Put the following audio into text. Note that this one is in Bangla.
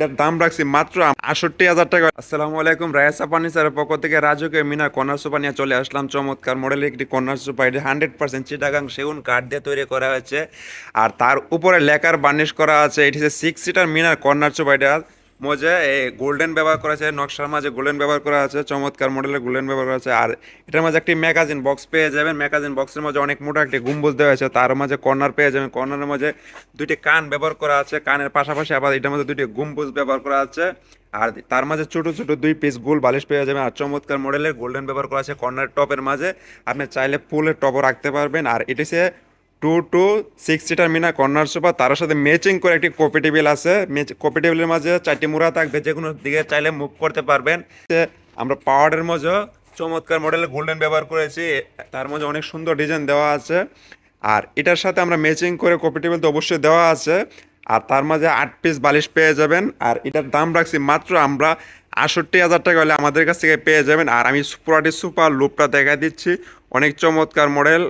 এটার দাম রাখছি মাত্র আটষট্টি হাজার টাকা। আসসালামু আলাইকুম রায়াসা ফার্নিচারের পক্ষ থেকে রাজুকে মিনা কর্নার সোফা নিয়ে চলে আসলাম। চমৎকার মডেলের একটি কর্নার সোফা এটি হান্ড্রেড পার্সেন্ট চিটাগাং সেগুন কাঠ দিয়ে তৈরি করা হয়েছে। আর তার উপরে লেকার বার্নিশ করা আছে, এটি হচ্ছে six seater Minar corner sofa এটা মজে এই গোল্ডেন ব্যবহার করা আছে নকশার মাঝে গোল্ডেন ব্যবহার করা আছে, চমৎকার মডেলের গোল্ডেন ব্যবহার করা আছে, আর এটার মাঝে একটি ম্যাগাজিন বক্স পেয়ে যাবেন। ম্যাগাজিন বক্সের মাঝে অনেক মোটা একটি গম্বুজ দেওয়া আছে, তার মাঝে কর্নার পেয়ে যাবেন। কর্নারের মাঝে দুইটি কান ব্যবহার করা আছে, কানের পাশাপাশি আবার এটার মধ্যে দুইটি গম্বুজ ব্যবহার করা আছে, আর তার মাঝে ছোট ছোট দুই পিস গোল বালিশ পেয়ে যাবেন, আর চমৎকার মডেলের গোল্ডেন ব্যবহার করা আছে কর্নার টপের মাঝে। আপনি চাইলে ফুলের টপও রাখতে পারবেন, আর এটি সে two two six seater Mina corner sofa তার সাথে ম্যাচিং করে একটি কপি টেবিল আছে। কপি টেবিলের মাঝে চারটি মুড়া থাকবে, যে কোনো দিকে চাইলে মুভ করতে পারবেন। আমরা পাওয়ারের মধ্যে চমৎকার মডেলের গোল্ডেন ব্যবহার করেছি। তার মধ্যে অনেক সুন্দর ডিজাইন দেওয়া আছে। আর এটার সাথে আমরা ম্যাচিং করে কপি টেবিল তো অবশ্যই দেওয়া আছে। আর তার মাঝে আট পিস বালিশ পেয়ে যাবেন। আর এটার দাম রাখছি মাত্র আমরা আটষট্টি হাজার টাকা হলে আমাদের কাছ থেকে পেয়ে যাবেন। আর আমি পুরাটি সুপার লুপটা দেখা দিচ্ছি। অনেক চমৎকার মডেল